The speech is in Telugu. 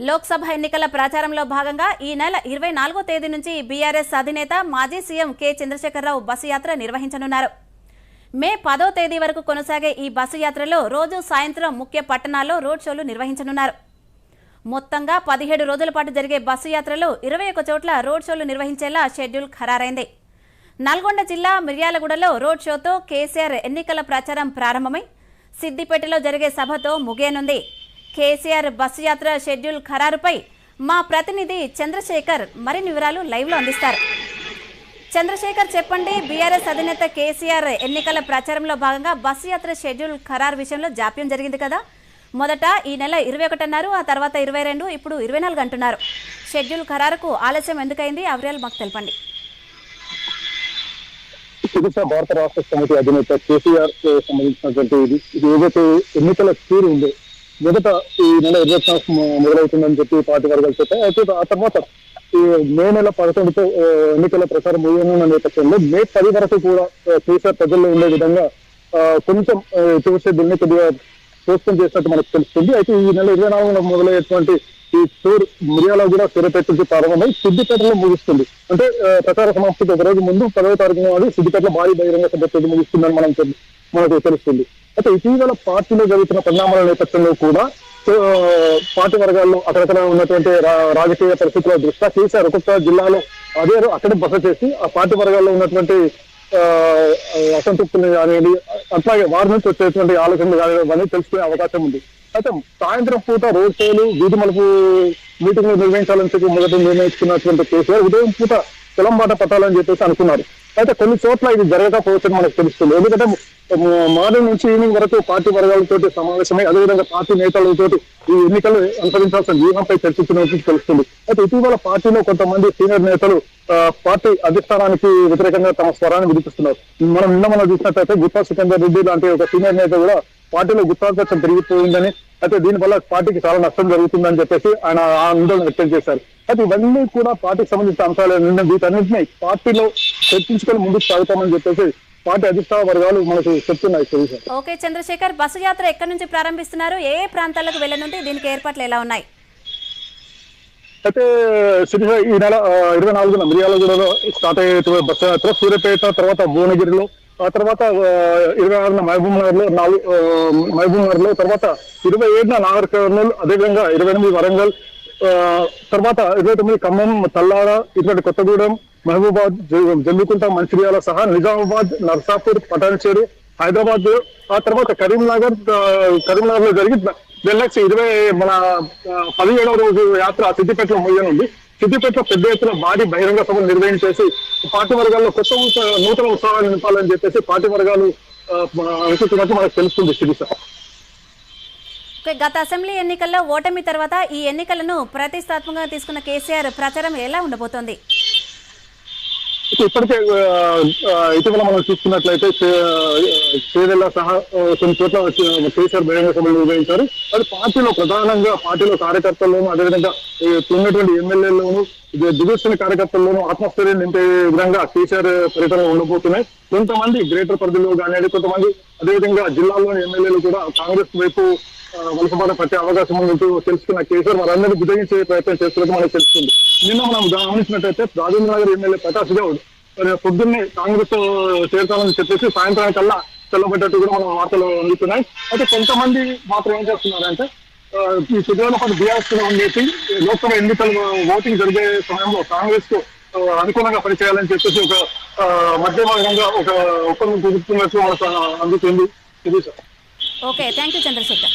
లోక్సభ ఎన్నికల ప్రచారంలో భాగంగా ఈ నెల ఇరవై నాలుగో తేదీ నుంచి బీఆర్ఎస్ అధినేత మాజీ సీఎం కె చంద్రశేఖరరావు బస్సు యాత్ర నిర్వహించనున్నారు. మే పదో తేదీ వరకు కొనసాగే ఈ బస్సు యాత్రలో రోజు సాయంత్రం ముఖ్య పట్టణాల్లో రోడ్ షోలు నిర్వహించనున్నారు. మొత్తంగా పదిహేడు రోజుల పాటు జరిగే బస్సు యాత్రలో ఇరవై ఒక చోట్ల రోడ్ షోలు నిర్వహించేలా షెడ్యూల్ ఖరారైంది. నల్గొండ జిల్లా మిర్యాలగూడలో రోడ్ షోతో కేసీఆర్ ఎన్నికల ప్రచారం ప్రారంభమై సిద్దిపేటలో జరిగే సభతో ముగియనుంది. కేసీఆర్ బస్సు యాత్ర షెడ్యూల్ ఖరారుపై మా ప్రతినిధి చంద్రశేఖర్ మరిన్ని వివరాలు లైవ్లో అందిస్తారు. చంద్రశేఖర్ చెప్పండి బీఆర్ఎస్ అధినేత కేసీఆర్ ఎన్నికల ప్రచారంలో భాగంగా బస్సు యాత్ర షెడ్యూల్ ఖరారు విషయంలో జాప్యం జరిగింది కదా? మొదట ఈ నెల ఇరవై ఒకటి అన్నారు ఆ తర్వాత ఇరవై రెండు ఇప్పుడు ఇరవై నాలుగు అంటున్నారు. షెడ్యూల్ ఖరారుకు ఆలస్యం ఎందుకైంది? ఆ వివరాలు మాకు తెలపండి. భారత రాష్ట్ర సమితి అధినేత కేసీఆర్ సంబంధించినటువంటి ఇది ఇది ఏదైతే ఎన్నికల తీరు ఉందో మొదట ఈ నెల ఇరవై మొదలవుతుందని చెప్పి పార్టీ వర్గాలు చెప్పాయి. అయితే ఆ తర్వాత ఈ మే నెల పదకొండుతో ఎన్నికల ప్రచారం ముగియనున్న నేపథ్యంలో మే పది వరకు కూడా కేసీఆర్ ప్రజల్లో ఉండే విధంగా ఆ, కొంచెం చూసే దీన్ని కొద్దిగా పోస్టం చేసినట్టు మనకు తెలుస్తుంది. అయితే ఈ నెల ఇరవై నాలుగున మొదలయ్యేటువంటి ఈ టూర్ మిరియాల కూడా సూర్యపేట నుంచి ప్రారంభమై సిద్దిపేటలో ముగుస్తుంది. అంటే ప్రచార సమాప్తికి ఒక రోజు ముందు పదవ తారీఖు నాడు సిద్దిపేటలో భారీ బహిరంగ సభ ముగుస్తుందని మనం మనకు తెలుస్తుంది. అయితే ఇటీవల పార్టీలో జరుగుతున్న పరిణామాల నేపథ్యంలో కూడా పార్టీ వర్గాల్లో అక్కడక్కడ ఉన్నటువంటి రాజకీయ పరిస్థితుల దృష్ట్యా కేసీఆర్ ఒక్కొక్క జిల్లాలో అదే అక్కడే బస చేసి ఆ పార్టీ వర్గాల్లో ఉన్నటువంటి ఆ, అసంతృప్తులు కానివ్వండి అట్లాగే వారి నుంచి వచ్చేటువంటి ఆలోచనలు కానివ్వండి తెలుసుకునే అవకాశం ఉంది. అయితే సాయంత్రం పూట రోడ్ షోలు వీధి మలుపు మీటింగ్లు నిర్వహించాలని చెప్పి మొదట నిర్ణయించుకున్నటువంటి కేసీఆర్ ఉదయం పూట తెలంబాట పట్టాలని చెప్పేసి అనుకున్నారు. అయితే కొన్ని చోట్ల ఇది జరగకపోవచ్చని మనకు తెలుస్తుంది. ఎందుకంటే మార్నింగ్ నుంచి ఈవినింగ్ వరకు పార్టీ వర్గాలతో సమావేశమై అదేవిధంగా పార్టీ నేతలతో ఈ ఎన్నికలు అనుసరించాల్సిన వ్యూహంపై చర్చించినట్టు తెలుస్తుంది. అయితే ఇటీవల పార్టీలో కొంతమంది సీనియర్ నేతలు పార్టీ అధిష్టానానికి వ్యతిరేకంగా తమ స్వరాన్ని వినిపిస్తున్నారు. మనం నిన్న మనం చూసినట్టయితే గుత్తా సికందర్ రెడ్డి లాంటి ఒక సీనియర్ నేత కూడా పార్టీలో గుత్తాధ్యక్షం పెరిగిపోయిందని అయితే దీనివల్ల పార్టీకి చాలా నష్టం జరుగుతుందని చెప్పేసి ఆయన ఆందోళన వ్యక్తం చేశారు. అయితే ఇవన్నీ కూడా పార్టీకి సంబంధించిన అంశాలు వీటన్నింటినీ పార్టీలో చర్చించుకొని ముందుకు సాగుతామని చెప్పేసి పార్టీ అధిష్టాన వర్గాలు మనకు చెప్తున్నాయి ఓకే చంద్రశేఖర్ బస్సు యాత్ర ఎక్కడి నుంచి ప్రారంభిస్తున్నారు? ఏ ఏ ప్రాంతాలకు వెళ్ళనుంది దీనికి ఏర్పాట్లు ఎలా ఉన్నాయి? అయితే శిరీష ఈ నెల ఇరవై నాలుగున మిర్యాలగూడలో స్టార్ట్ అయ్యే బస్సు యాత్ర సూర్యాపేట తర్వాత భువనగిరిలో ఆ తర్వాత ఇరవై ఆరున మహబూబ్ నగర్లో నాలుగు మహబూబ్ నగర్లో తర్వాత ఇరవై ఏడున నాగర్ కర్నూలు అదేవిధంగా ఇరవై ఎనిమిది వరంగల్ తర్వాత ఇరవై తొమ్మిది ఖమ్మం తల్లార ఇటువంటి కొత్తగూడెం మహబూబాద్ జ- జమ్మికుంట మంచిర్యాల సహా నిజామాబాద్ నర్సాపూర్ పటాన్చేరు హైదరాబాద్ ఆ తర్వాత కరీంనగర్ కరీంనగర్లో జరిగి నెక్స్ట్ ఇరవై మన పదిహేడవ రోజు యాత్ర సిద్దిపేటలో ముగియనుంది సిద్దిపేటలో పెద్ద ఎత్తున భారీ బహిరంగ సభలు నిర్వహించేసి పార్టీ వర్గాల్లో కొత్త నూతన ఉత్సవాలు నింపాలని చెప్పేసి పార్టీ వర్గాలు అనుకుంటున్నట్టు మనకు తెలుస్తుంది శిరీష గత అసెంబ్లీ ఎన్నికల్లో ఓటమి తర్వాత ఈ ఎన్నికలను ప్రతిష్టాత్మకంగా తీసుకున్న కేసీఆర్ ప్రచారం ఎలా ఉండబోతోంది? ఇప్పటికే ఇటీవల మనం చూసుకున్నట్లయితే చే- చేవెళ్ళ సహా కొన్ని చోట్ల కేసీఆర్ బహిరంగ సభలు నిర్వహించారు అది పార్టీలో ప్రధానంగా పార్టీలో కార్యకర్తల్లోనూ అదేవిధంగా ఉన్నటువంటి ఎమ్మెల్యేలోను దిగుస్తున్న కార్యకర్తల్లోనూ ఆత్మస్థైర్యం నింపే విధంగా కేసీఆర్ పర్యటనలు ఉండబోతున్నాయి. కొంతమంది గ్రేటర్ పరిధిలో కానీ కొంతమంది అదేవిధంగా జిల్లాలోని ఎమ్మెల్యేలు కూడా కాంగ్రెస్ వైపు ఆ, ప్రతి పట్టే అవకాశం ఉన్నట్టు తెలుసుకున్న కేసీఆర్ వారందరినీ బుద్ధగించే ప్రయత్నం చేస్తున్నట్టు మనకు తెలుస్తుంది. నిన్న మనం గమనించినట్టయితే రాజేంద్ర నగర్ ఎమ్మెల్యే ప్రకాష్ గౌడ్ పొద్దున్నే కాంగ్రెస్ చేరుతామని చెప్పేసి సాయంత్రానికల్లా చెల్లబడ్డట్టు కూడా మనం వార్తలు అందుతున్నాయి. అయితే కొంతమంది మాత్రం ఏం చేస్తున్నారంటే ఈ సుదీర్ఘ పాటు బీఆర్ఎస్ చెప్పి లోక్సభ ఎన్నికలు ఓటింగ్ జరిగే సమయంలో కాంగ్రెస్కు అనుకూలంగా పనిచేయాలని చెప్పేసి ఒక మధ్య భాగంగా ఒక ఒప్పందం కుదురుతున్నట్లు మనకు అందుతుంది. ఇది sir. Okay thank you Chandrashekar.